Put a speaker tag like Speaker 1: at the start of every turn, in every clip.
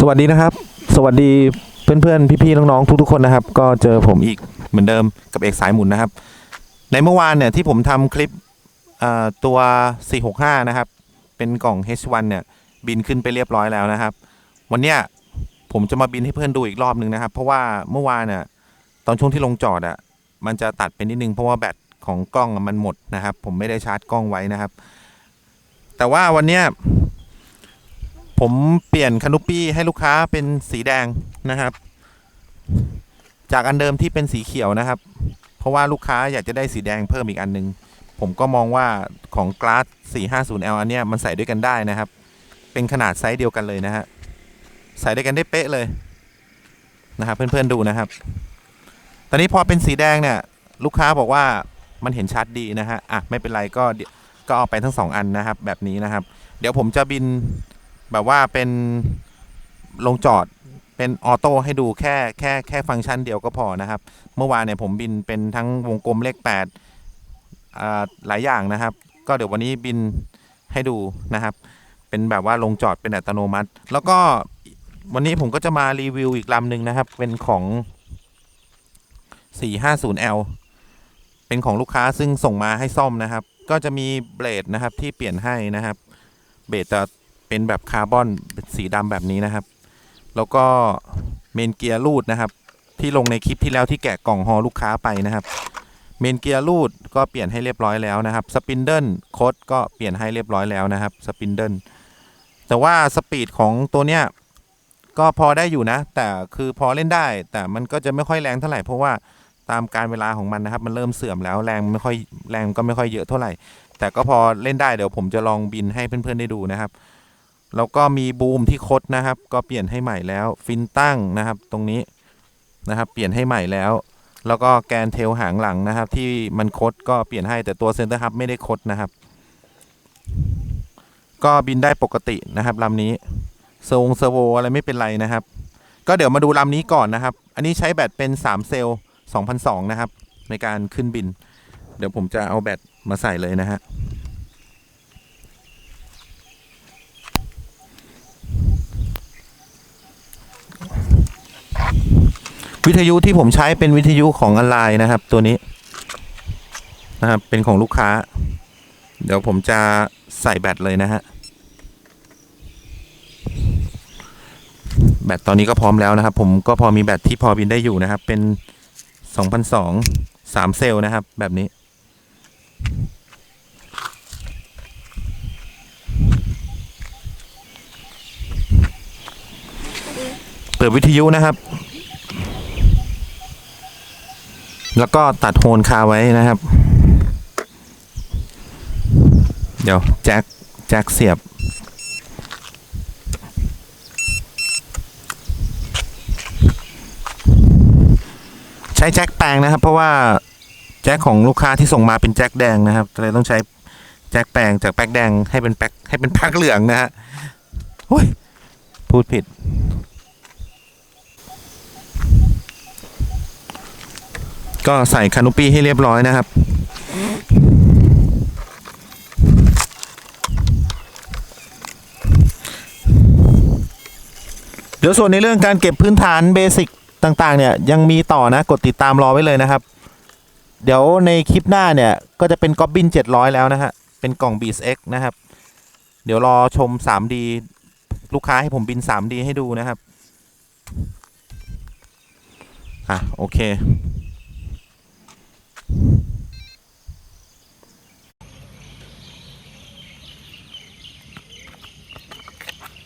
Speaker 1: สวัสดีนะครับ สวัสดีเพื่อนๆพี่ๆน้องๆทุกๆคนนะครับ ก็เจอผมอีกเหมือนเดิมกับเอกสายหมุนนะครับ ในเมื่อวานเนี่ยที่ผมทำคลิปตัว 465 นะครับ เป็นกล่อง H1 เนี่ย บินขึ้นไปเรียบร้อยแล้วนะครับ วันเนี้ยผมจะมาบินให้เพื่อนดูอีกรอบนึงนะครับ เพราะว่าเมื่อวานเนี่ยตอนช่วงที่ลงจอดอะมันจะตัดไปนิดนึงเพราะว่าแบตของกล้องมันหมดนะครับ ผมไม่ได้ชาร์จกล้องไว้นะครับ แต่ว่าวันเนี้ย ผมเปลี่ยนคานูปี้ให้ลูกค้าเป็นสีแดงนะครับ จากอันเดิมที่เป็นสีเขียวนะครับ เพราะว่าลูกค้าอยากจะได้สีแดงเพิ่มอีกอันหนึง ผมก็มองว่าของ Glass 450L อันเนี้ยมันใส่ด้วยกันได้นะครับ เป็นขนาดไซส์เดียวกันเลยนะฮะ ใส่ด้วยกันได้เป๊ะเลยนะครับเพื่อนๆดูนะครับ ตอนนี้พอเป็นสีแดงเนี่ยลูกค้าบอกว่ามันเห็นชัดดีนะฮะ อะไม่เป็นไรก็ก็เอาไปทั้งสองอันนะครับ แบบนี้นะครับ เดี๋ยวผมจะบิน แบบว่าเป็นลงจอดเป็นออโต้ให้ดูแค่แค่แค่ฟังก์ชันเดียวก็พอนะครับ เมื่อวานเนี่ยผมบินเป็นทั้งวงกลมเลข8อ่าหลายอย่างนะครับ ก็เดี๋ยววันนี้บินให้ดูนะครับ เป็นแบบว่าลงจอดเป็นอัตโนมัติ แล้วก็วันนี้ผมก็จะมารีวิวอีกลำหนึ่งนะครับ เป็นของ 450L เป็นของลูกค้าซึ่งส่งมาให้ซ่อมนะครับ ก็จะมีเบลดนะครับที่เปลี่ยนให้นะครับ เบลดจะ เป็นแบบคาร์บอนเป็นสีดำแบบนี้นะครับ แล้วก็เมนเกียร์รูดนะครับ ที่ลงในคลิปที่แล้วที่แกะกล่องฮอลูกค้าไปนะครับ เมนเกียร์รูดก็เปลี่ยนให้เรียบร้อยแล้วนะครับสปินเดิลโคดก็เปลี่ยนให้เรียบร้อยแล้วนะครับสปินเดิลแต่ว่าสปีดของตัวเนี้ยก็พอได้อยู่นะ แต่คือพอเล่นได้ แต่มันก็จะไม่ค่อยแรงเท่าไหร่เพราะว่าตามการเวลาของมันนะครับ มันเริ่มเสื่อมแล้วแรงไม่ค่อยแรงก็ไม่ค่อยเยอะเท่าไหร่ แต่ก็พอเล่นได้เดี๋ยวผมจะลองบินให้เพื่อนๆได้ดูนะครับ แล้วก็มีบูมที่คดนะครับ ก็เปลี่ยนให้ใหม่แล้ว ฟินตั้งนะครับ ตรงนี้นะครับ เปลี่ยนให้ใหม่แล้ว แล้วก็แกนเทลหางหลังนะครับ ที่มันคดก็เปลี่ยนให้แต่ตัวเซนเตอร์ฮับไม่ได้คดนะครับ ก็บินได้ปกตินะครับลำนี้เซงเซอร์โวอะไรไม่เป็นไรนะครับ ก็เดี๋ยวมาดูลำนี้ก่อนนะครับ อันนี้ใช้แบตเป็น 3 เซลล์2002 นะครับ ในการขึ้นบิน เดี๋ยวผมจะเอาแบตมาใส่เลยนะฮะ วิทยุที่ผมใช้เป็นวิทยุของออนไลน์นะครับ ตัวนี้นะครับ เป็นของลูกค้า เดี๋ยวผมจะใส่แบตเลยนะฮะแบตตอนนี้ก็พร้อมแล้วนะครับ ผมก็พอมีแบตที่พอบินได้อยู่นะครับ เป็น2002 3เซลล์นะครับ แบบนี้ เปิดวิทยุนะครับ แล้วก็ตัดโฮนคาไว้นะครับ เดี๋ยวแจ็คแจ็คเสียบ ใช้แจ็คแปลงนะครับ เพราะว่าแจ็คของลูกค้าที่ส่งมาเป็นแจ็คแดงนะครับเลยต้องใช้แจ็คแปลงจากแป๊กแดงให้เป็นแป๊กให้เป็นแป๊กเหลืองนะฮะโอ้ยพูดผิด ก็ใส่คานูปี้ให้เรียบร้อยนะครับ เดี๋ยวส่วนในเรื่องการเก็บพื้นฐานเบสิกต่าง ๆ เนี่ย ยังมีต่อนะ กดติดตามรอไว้เลยนะครับ เดี๋ยวในคลิปหน้าเนี่ย ก็จะเป็นก๊อบบิน700 แล้วนะฮะ เป็นกล่อง b ี X นะครับ เดี๋ยวรอชม 3D ลูกค้าให้ผมบิน 3D ให้ดูนะครับ อะ โอเค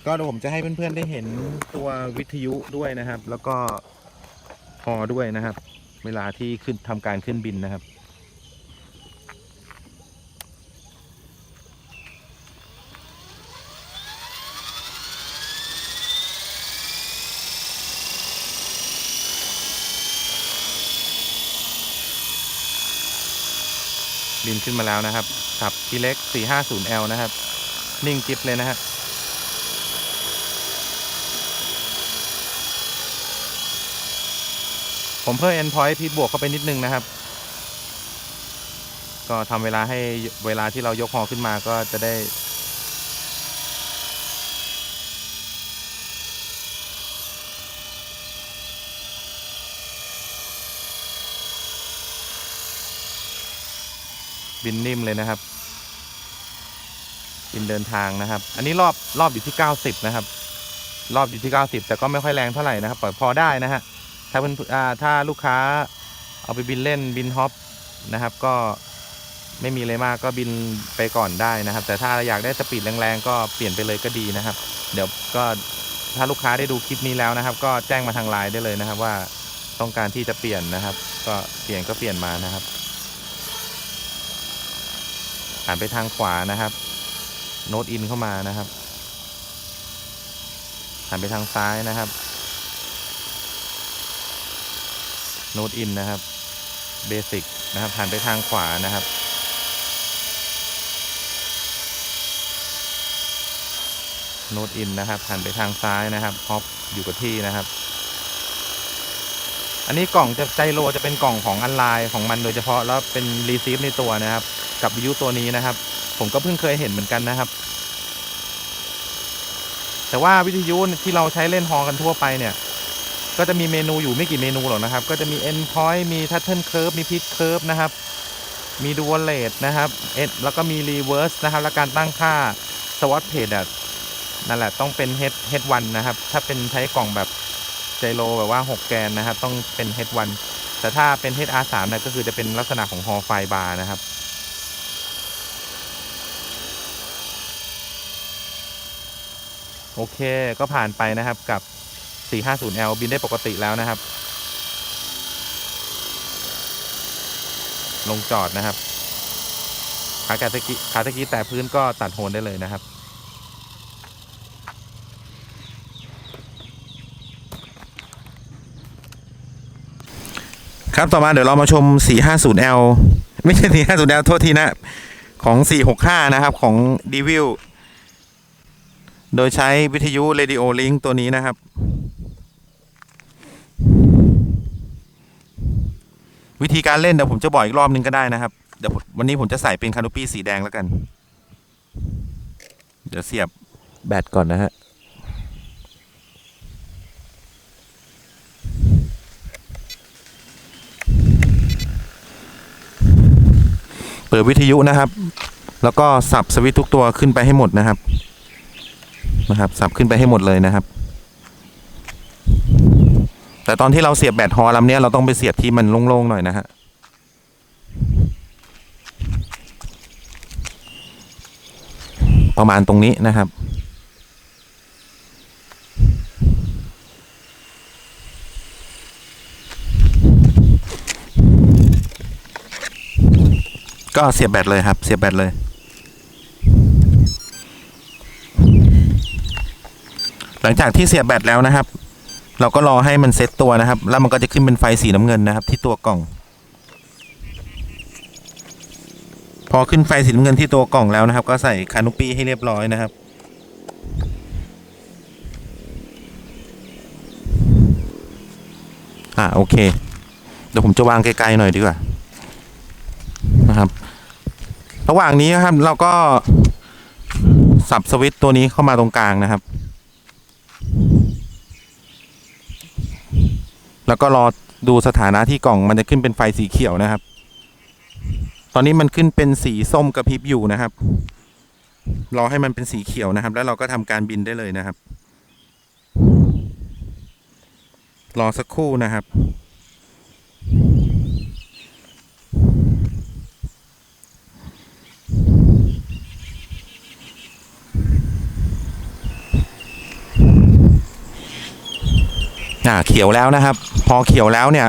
Speaker 1: ก็เดี๋ยวผมจะให้เพื่อนๆได้เห็นตัววิทยุด้วยนะครับ แล้วก็ฮอด้วยนะครับ เวลาที่ขึ้นทำการขึ้นบินนะครับบินขึ้นมาแล้วนะครับขับทีเล็ก 450L นะครับ นิ่งกิฟเลยนะฮะ ผมเพิ่ม endpoint พีทบวกเข้าไปนิดนึงนะครับ ก็ทำเวลาให้เวลาที่เรายกหอขึ้นมาก็จะได้บินนิ่มเลยนะครับ บินเดินทางนะครับ อันนี้รอบรอบอยู่ที่เก้าสิบนะครับ รอบอยู่ที่เก้าสิบแต่ก็ไม่ค่อยแรงเท่าไหร่นะครับพอได้นะฮะ ถ้าเพื่อนถ้าลูกค้าเอาไปบินเล่นบินฮอปนะครับก็ไม่มีอะไรมากก็บินไปก่อนได้นะครับ แต่ถ้าอยากได้สปีดแรงๆ ก็เปลี่ยนไปเลยก็ดีนะครับ เดี๋ยวก็ถ้าลูกค้าได้ดูคลิปนี้แล้วนะครับ ก็แจ้งมาทางไลน์ได้เลยนะครับว่าต้องการที่จะเปลี่ยนนะครับ ก็เปลี่ยนก็เปลี่ยนมานะครับหันไปทางขวานะครับโน้ตอินเข้ามานะครับหันไปทางซ้ายนะครับ โน้ตอินนะครับเบสิกนะครับหันไปทางขวานะครับ โน้ตอินนะครับหันไปทางซ้ายนะครับฮอปอยู่กับที่นะครับ อันนี้กล่องจะไจโรจะเป็นกล่องของอันไลน์ของมันโดยเฉพาะแล้วเป็นรีซีฟในตัวนะครับ กับวิทยุตัวนี้นะครับ ผมก็เพิ่งเคยเห็นเหมือนกันนะครับ แต่ว่าวิทยุที่เราใช้เล่นฮอกันทั่วไปเนี่ย ก็จะมีเมนูอยู่ไม่กี่เมนูหรอกนะครับ ก็จะมี endpoint มี turtle curve มี pitch curve นะครับ มี dual rate นะครับ End- แล้วก็มี reverse นะครับ และการตั้งค่า swat page นั่นแหละต้องเป็น head head one นะครับ ถ้าเป็นใช้กล่องแบบไจโรแบบว่า 6 แกนนะครับ ต้องเป็น head one แต่ถ้าเป็น head R3 นี่ยก็คือจะเป็นลักษณะของ hall file bar นะครับโอเค ก็ผ่านไปนะครับกับ 450L บินได้ปกติแล้วนะครับ ลงจอดนะครับขาตะกี้ขาตะกี้แต่พื้นก็ตัดโหนได้เลยนะครับครับต่อมาเดี๋ยวเรามาชม 450L ไม่ใช่ 450L โทษทีนะ ของ 465 นะครับ ของ d e v i l โดยใช้วิทยุ Radio Link ตัวนี้นะครับ วิธีการเล่นเดี๋ยวผมจะบอกอีกรอบนึงก็ได้นะครับ เดี๋ยวผมวันนี้ผมจะใส่เป็นคานูปี้สีแดงแล้วกัน เดี๋ยวเสียบแบตก่อนนะฮะเปิดวิทยุนะครับ แล้วก็สับสวิตช์ทุกตัวขึ้นไปให้หมดนะครับ นะครับ สับขึ้นไปให้หมดเลยนะครับ แต่ตอนที่เราเสียบแบตฮอลำเนี้ยเราต้องไปเสียบที่มันโล่งๆหน่อยนะฮะประมาณตรงนี้นะครับ ก็เสียบแบตเลยครับ เสียบแบตเลย หลังจากที่เสียบแบตแล้วนะครับ เราก็รอให้มันเซตตัวนะครับ แล้วมันก็จะขึ้นเป็นไฟสีน้ำเงินนะครับ ที่ตัวกล่อง พอขึ้นไฟสีน้ำเงินที่ตัวกล่องแล้วนะครับ ก็ใส่คานุปี้ให้เรียบร้อยนะครับอ่าโอเค เดี๋ยวผมจะวางไกลๆหน่อยดีกว่านะครับ ระหว่างนี้นะครับเราก็สับสวิตช์ตัวนี้เข้ามาตรงกลางนะครับ แล้วก็รอดูสถานะที่กล่องมันจะขึ้นเป็นไฟสีเขียวนะครับ ตอนนี้มันขึ้นเป็นสีส้มกระพริบอยู่นะครับ รอให้มันเป็นสีเขียวนะครับ แล้วเราก็ทำการบินได้เลยนะครับ รอสักครู่นะครับ อ่าเขียวแล้วนะครับ พอเขียวแล้วเนี่ย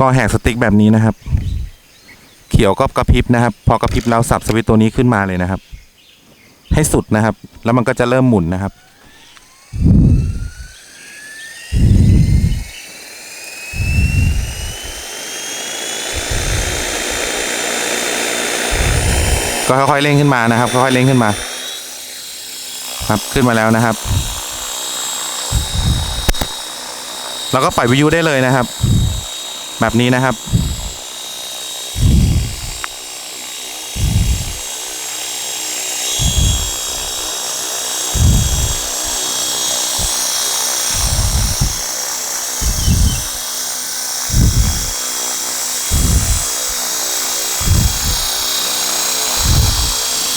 Speaker 1: ก็แหกสติ๊กแบบนี้นะครับ เขียวก็กระพริบนะครับ พอกระพริบแล้วสับสวิตตัวนี้ขึ้นมาเลยนะครับ ให้สุดนะครับ แล้วมันก็จะเริ่มหมุนนะครับก็ค่อยๆเร่งขึ้นมานะครับ ค่อยๆเร่งขึ้นมา ครับขึ้นมาแล้วนะครับ แล้วก็ปล่อยวิทยุได้เลยนะครับ แบบนี้นะครับ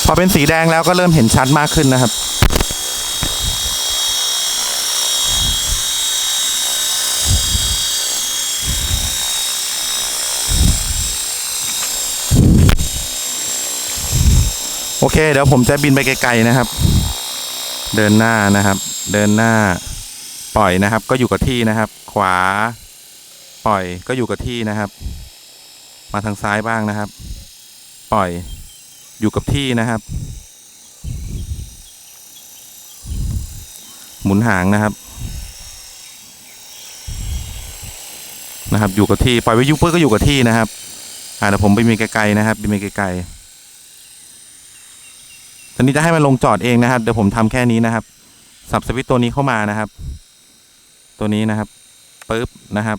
Speaker 1: พอเป็นสีแดงแล้วก็เริ่มเห็นชัดมากขึ้นนะครับ โอเค เดี๋ยวผมจะบินไปไกลๆนะครับ เดินหน้านะครับ เดินหน้าปล่อยนะครับ ก็อยู่กับที่นะครับ ขวา ปล่อยก็อยู่กับที่นะครับ มาทางซ้ายบ้างนะครับ ปล่อยอยู่กับที่นะครับ หมุนหางนะครับนะครับ อยู่กับที่ปล่อยไว้ยุบเพื่อก็อยู่กับที่นะครับอ่าเดี๋ยวผมไปมีไกลๆนะครับบินไปไกลๆ ตอนนี้จะให้มันลงจอดเองนะครับ เดี๋ยวผมทำแค่นี้นะครับ สับสวิตตัวนี้เข้ามานะครับ ตัวนี้นะครับปึ๊บนะครับ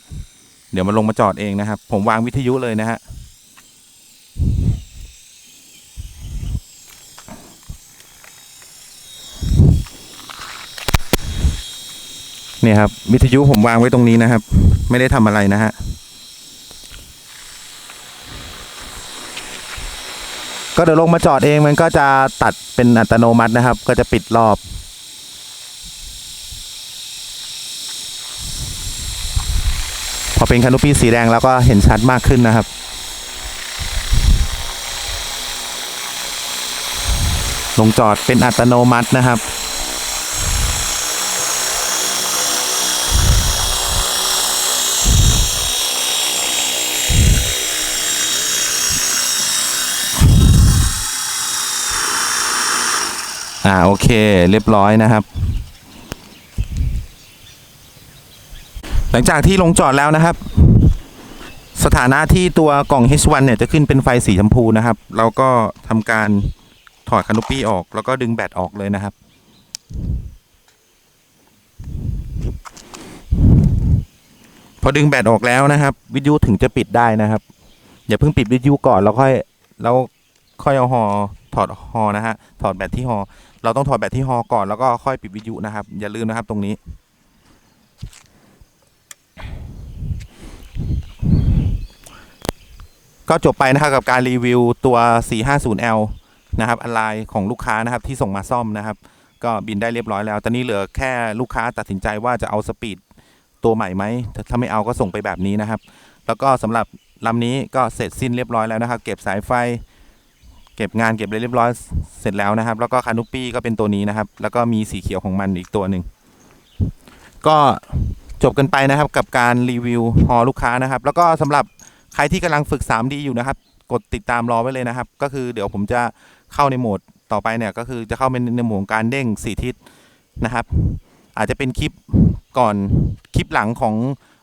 Speaker 1: เดี๋ยวมันลงมาจอดเองนะครับ ผมวางวิทยุเลยนะฮะเนี่ยครับ วิทยุผมวางไว้ตรงนี้นะครับ ไม่ได้ทำอะไรนะฮะ ก็เดี๋ยวลงมาจอดเองมันก็จะตัดเป็นอัตโนมัตินะครับ ก็จะปิดรอบ พอเป็นคานูปี้สีแดงแล้วก็เห็นชัดมากขึ้นนะครับลงจอดเป็นอัตโนมัตินะครับ อ่าโอเค เรียบร้อยนะครับ หลังจากที่ลงจอดแล้วนะครับ สถานะที่ตัวกล่อง H1 เนี่ยจะขึ้นเป็นไฟสีชมพูนะครับ เราก็ทำการถอดคานุปี้ออก แล้วก็ดึงแบตออกเลยนะครับพอดึงแบตออกแล้วนะครับ วิทยุถึงจะปิดได้นะครับ อย่าเพิ่งปิดวิทยุก่อนแล้วค่อยแล้วค่อยเอาฮอถอดฮอนะฮะถอดแบตที่ฮอ เราต้องถอดแบตที่ฮอก่อนแล้วก็ค่อยปิดวิทยุนะครับ อย่าลืมนะครับตรงนี้ ก็จบไปนะครับกับการรีวิวตัว 450L นะครับอะไรของลูกค้านะครับที่ส่งมาซ่อมนะครับ ก็บินได้เรียบร้อยแล้ว ตอนนี้เหลือแค่ลูกค้าตัดสินใจว่าจะเอาสปีดตัวใหม่ไหม ถ้าถ้าไม่เอาก็ส่งไปแบบนี้นะครับ แล้วก็สำหรับลำนี้ก็เสร็จสิ้นเรียบร้อยแล้วนะครับ เก็บสายไฟ เก็บงานเก็บเรียบร้อยเสร็จแล้วนะครับ แล้วก็คานุปี้ก็เป็นตัวนี้นะครับ แล้วก็มีสีเขียวของมันอีกตัวหนึ่งก็จบกันไปนะครับกับการรีวิวฮอลูกค้านะครับ แล้วก็สำหรับใครที่กำลังฝึก 3D อยู่นะครับ กดติดตามรอไว้เลยนะครับ ก็คือเดี๋ยวผมจะเข้าในโหมดต่อไปเนี่ยก็คือจะเข้าเป็นในโหมดการเด้งสี่ทิศนะครับ อาจจะเป็นคลิปก่อนคลิปหลังของ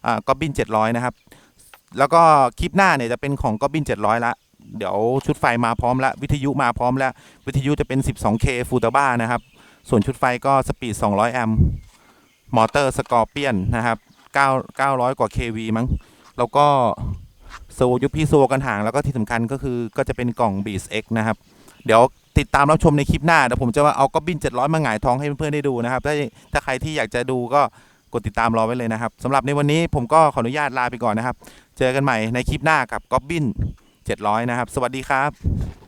Speaker 1: อก็บิน700 นะครับ แล้วก็คลิปหน้าเนี่ยจะเป็นของก็บิน700 ละ เดี๋ยวชุดไฟมาพร้อมแล้ว วิทยุมาพร้อมแล้ว วิทยุจะเป็น 12K ฟูตาบ้านะครับ ส่วนชุดไฟก็สปีด 200 แอมป์มอเตอร์สกอร์เปียนนะครับ9 900 กว่า KV มั้ง แล้วก็โซยุพีโซกันห่าง แล้วก็ที่สำคัญก็คือก็จะเป็นกล่อง b ี X นะครับ เดี๋ยวติดตามรับชมในคลิปหน้า เดี๋ยวผมจะว่าเอาก็บิน 700 มาหงายท้องให้เพื่อนๆได้ดูนะครับ ถ้าถ้าใครที่อยากจะดูก็กดติดตามรอไว้เลยนะครับสำหรับในวันนี้ผมก็ขออนุญาตลาไปก่อนนะครับ เจอกันใหม่ในคลิปหน้ากับก็บิน 700 นะครับ สวัสดีครับ